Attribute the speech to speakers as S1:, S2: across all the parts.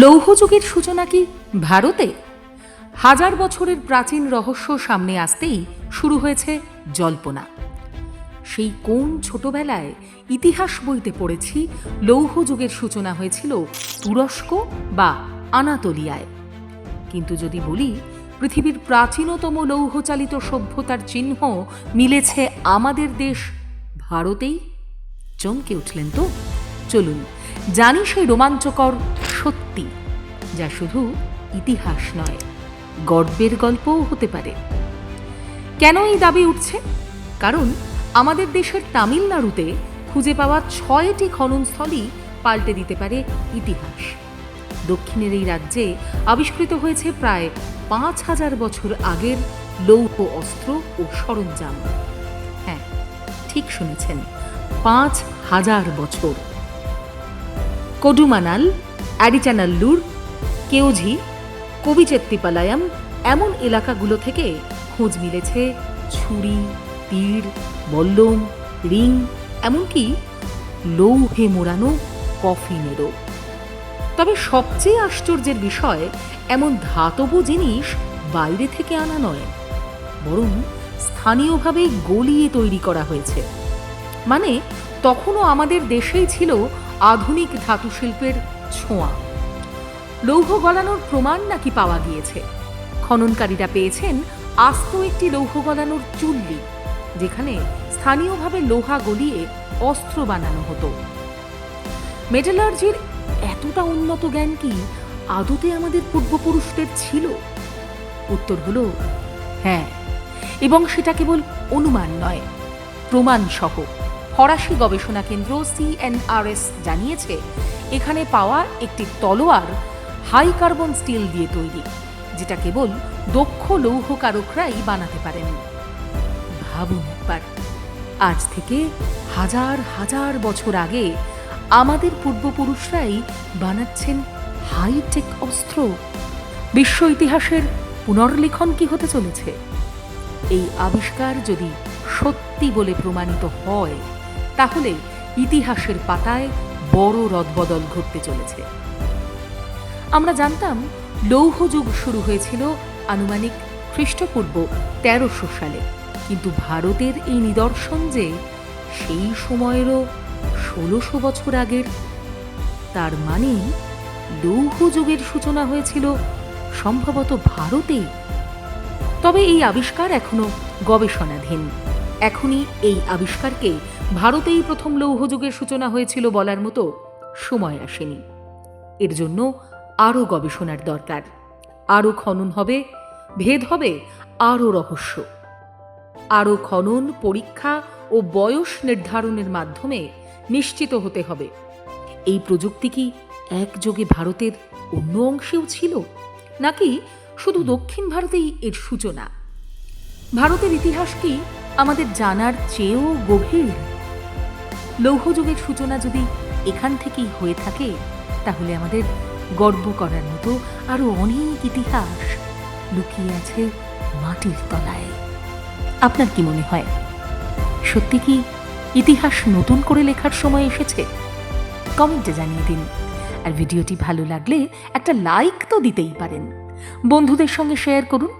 S1: লৌহযুগের সূচনা কি ভারতে? হাজার বছরের প্রাচীন রহস্য সামনে আসতেই শুরু হয়েছে জল্পনা। সেই কোন ছোটবেলায় ইতিহাস বইতে পড়েছি লৌহ যুগের সূচনা হয়েছিল তুরস্ক বা আনাতোলিয়ায়। কিন্তু যদি বলি, পৃথিবীর প্রাচীনতম লৌহচালিত সভ্যতার চিহ্ন মিলেছে আমাদের দেশ ভারতেই। চমকে উঠলেন তো? চলুন, জানি সেই রোমাঞ্চকর সত্যি। যা শুধু ইতিহাস নয়, গর্বের গল্পও হতে পারে। কেন এই দাবি উঠছে? কারণ আমাদের দেশের তামিলনাড়ুতে খুঁজে পাওয়া ছয়টি খননস্থলই পাল্টে দিতে পারে ইতিহাস। দক্ষিণের এই রাজ্যে আবিষ্কৃত হয়েছে প্রায় পাঁচ হাজার বছর আগের লৌহ অস্ত্র ও সরঞ্জাম। হ্যাঁ ঠিক শুনেছেন, পাঁচ হাজার বছর। কডুমানাল অ্যাডিচানাল্লুর কেওঝি কবিচেত্তিপালায়াম, এমন এলাকাগুলো থেকে খোঁজ মিলেছে ছুরি, তীর বল্লম রিং, এমনকি লৌহে মোড়ানো কফিনেরও। তবে সবচেয়ে আশ্চর্যের বিষয়, এমন ধাতব জিনিস বাইরে থেকে আনা নয়, বরং স্থানীয়ভাবে গলিয়ে তৈরি করা হয়েছে। মানে তখনও আমাদের দেশেই ছিল আধুনিক ধাতু শিল্পের ছোঁয়া। লৌহ গলানোর প্রমাণ নাকি পাওয়া গিয়েছে? খননকারীরা পেয়েছেন আস্ত একটি লৌহ গলানোর চুল্লি, যেখানে স্থানীয়ভাবে লোহা গলিয়ে অস্ত্র বানানো হতো। মেটালার্জির এতটা উন্নত জ্ঞান কি আদতে আমাদের পূর্বপুরুষদের ছিল? উত্তর হলো হ্যাঁ এবং সেটা কেবল অনুমান নয় প্রমাণ সহ ফরাসি গবেষণা কেন্দ্র সিএনআরএস জানিয়েছে, এখানে পাওয়া একটি তলোয়ার হাই কার্বন স্টিল দিয়ে তৈরি, যেটা কেবল দক্ষ লৌহকারকরাই বানাতে পারেন। ভাবুন একবার, আজ থেকে হাজার হাজার বছর আগে আমাদের পূর্বপুরুষরাই বানাচ্ছেন হাইটেক অস্ত্র। বিশ্ব ইতিহাসের পুনর্লিখন কি হতে চলেছে? এই আবিষ্কার যদি সত্যি বলে প্রমাণিত হয়, তাহলে ইতিহাসের পাতায় বড় রদবদল ঘটতে চলেছে। আমরা জানতাম লৌহ যুগ শুরু হয়েছিল আনুমানিক খ্রিস্টপূর্ব তেরোশো সালে। কিন্তু ভারতের এই নিদর্শন যে সেই সময়েরও ষোলোশো বছর আগের, তার মানে লৌহ যুগের সূচনা হয়েছিল সম্ভবত ভারতেই। তবে এই আবিষ্কার এখনও গবেষণাধীন। এখনই এই আবিষ্কারকে ভারতেই প্রথম লৌহ যুগের সূচনা হয়েছিল বলার মতো সময় আসেনি। এর জন্য আরও গবেষণার দরকার। আরও খনন হবে, ভেদ হবে, আরও রহস্য। আরও খনন, পরীক্ষা ও বয়স নির্ধারণের মাধ্যমে নিশ্চিত হতে হবে। এই প্রযুক্তি কি একযোগে ভারতের অন্য অংশেও ছিল? নাকি শুধু দক্ষিণ ভারতেই এর সূচনা? ভারতের ইতিহাস কি আমাদের জানার চেয়েও গভীর? লৌহযুগের সূচনা যদি এখান থেকেই হয়ে থাকে, তাহলে আমাদের গর্ব করার মতো আরও অনেক ইতিহাস লুকিয়ে আছে মাটির তলায়। আপনার কি মনে হয়? সত্যি কি ইতিহাস নতুন করে লেখার সময় এসেছে? কমেন্টে জানিয়ে দিন। আর ভিডিওটি ভালো লাগলে একটা লাইক তো দিতেই পারেন। বন্ধুদের সঙ্গে শেয়ার করুন।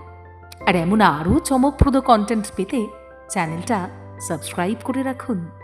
S1: আর এমন আরও চমকপ্রদ কন্টেন্ট পেতে চ্যানেলটা সাবস্ক্রাইব করে রাখুন।